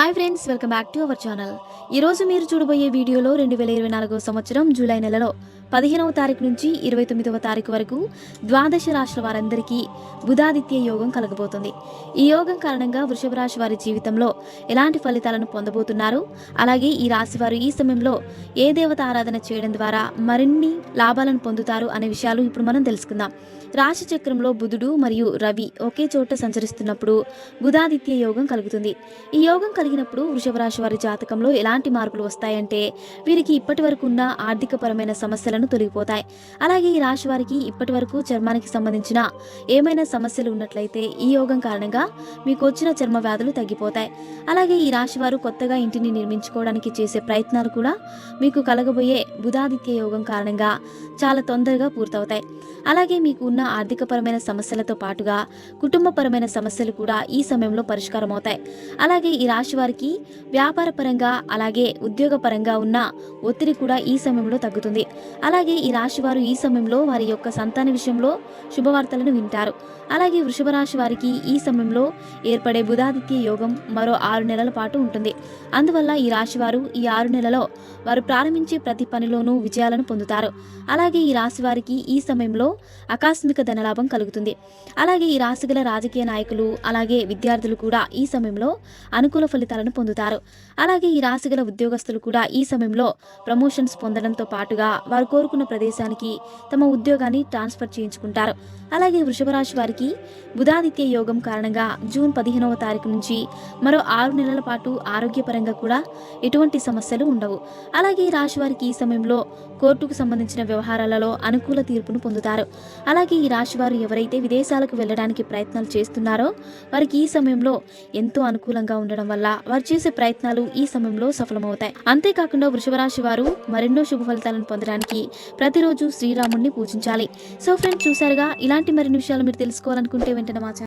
Hi friends welcome back to our channel. ఈరోజు మీరు చూడబోయే వీడియోలో రెండు వేల ఇరవై నాలుగో సంవత్సరం జూలై నెలలో పదిహేనవ తారీఖు నుంచి ఇరవై తొమ్మిదవ తారీఖు వరకు ద్వాదశ రాశుల వారందరికీ బుధాదిత్య యోగం కలగబోతుంది. ఈ యోగం కారణంగా వృషభ రాశి వారి జీవితంలో ఎలాంటి ఫలితాలను పొందబోతున్నారు? అలాగే ఈ రాశి వారు ఈ సమయంలో ఏ దేవత ఆరాధన చేయడం ద్వారా మరిన్ని లాభాలను పొందుతారు అనే విషయాలు ఇప్పుడు మనం తెలుసుకుందాం. రాశి చక్రంలో బుధుడు మరియు రవి ఒకే చోట సంచరిస్తున్నప్పుడు బుధాదిత్య యోగం కలుగుతుంది. ఈ యోగం కలిగినప్పుడు వృషభ రాశి వారి జాతకంలో ఎలాంటి మార్పులు వస్తాయంటే వీరికి ఇప్పటి వరకు ఉన్న ఆర్థికపరమైన సమస్యలను తొలగిపోతాయి. అలాగే ఈ రాశి వారికి ఇప్పటి వరకు చర్మానికి సంబంధించిన ఏమైనా సమస్యలు ఉన్నట్లయితే ఈ యోగం కారణంగా మీకు వచ్చిన చర్మ వ్యాధులు తగ్గిపోతాయి. అలాగే ఈ రాశి వారు కొత్తగా ఇంటిని నిర్మించుకోవడానికి చేసే ప్రయత్నాలు కూడా మీకు కలగబోయే బుధాదిత్య యోగం కారణంగా చాలా తొందరగా పూర్తవుతాయి. అలాగే మీకు ఉన్న ఆర్థికపరమైన సమస్యలతో పాటుగా కుటుంబపరమైన సమస్యలు కూడా ఈ సమయంలో పరిష్కారం అవుతాయి అలాగే ఈ రాశి వారికి వ్యాపారపరంగా అలాగే ఉద్యోగపరంగా ఉన్న ఒత్తిడి కూడా ఈ సమయంలో తగ్గుతుంది. అలాగే ఈ రాశి వారు ఈ సమయంలో వారి యొక్క సంతాన విషయంలో శుభవార్తలను వింటారు. అలాగే వృషభ రాశి వారికి ఈ సమయంలో ఏర్పడే బుధాదిత్య యోగం మరో ఆరు నెలల పాటు ఉంటుంది. అందువల్ల ఈ రాశి వారు ఈ ఆరు నెలలో వారు ప్రారంభించే ప్రతి పనిలోనూ విజయాలను పొందుతారు. అలాగే ఈ రాశి వారికి ఈ సమయంలో ఆకస్మిక ధనలాభం కలుగుతుంది. అలాగే ఈ రాశి గల రాజకీయ నాయకులు అలాగే విద్యార్థులు కూడా ఈ సమయంలో అనుకూల ఫలితాలను పొందుతారు. అలాగే ఈ రాశి గల ఉద్యోగస్తులు కూడా ఈ సమయంలో ప్రమోషన్స్ పొందడంతో పాటుగా వారు కోరుకున్న ప్రదేశానికి తమ ఉద్యోగాన్ని ట్రాన్స్ఫర్ చేయించుకుంటారు. అలాగే వృషభరాశి వారికి బుధాదిత్య యోగం కారణంగా జూన్ పదిహేనవ తారీఖు నుంచి మరో ఆరు నెలల పాటు ఆరోగ్యపరంగా కూడా ఎటువంటి సమస్యలు ఉండవు. అలాగే ఈ రాశి వారికి ఈ సమయంలో కోర్టుకు సంబంధించిన వ్యవహారాలలో అనుకూల తీర్పును పొందుతారు. అలాగే ఈ రాశి వారు ఎవరైతే విదేశాలకు వెళ్ళడానికి ప్రయత్నాలు చేస్తున్నారో వారికి ఈ సమయంలో ఎంతో అనుకూలంగా ఉండడం వల్ల వారు చేసే ప్రయత్నాలు ఈ సమయంలో సఫలమవుతాయి. అంతేకాకుండా వృషభరాశి వారు మరెన్నో శుభ ఫలితాలను పొందడానికి ప్రతిరోజు శ్రీరాముడిని పూజించాలి. సో ఫ్రెండ్స్ చూసారుగా ఇలాంటి మరిన్ని విషయాలు మీరు తెలుసుకోవాలనుకుంటే వెంటనే మా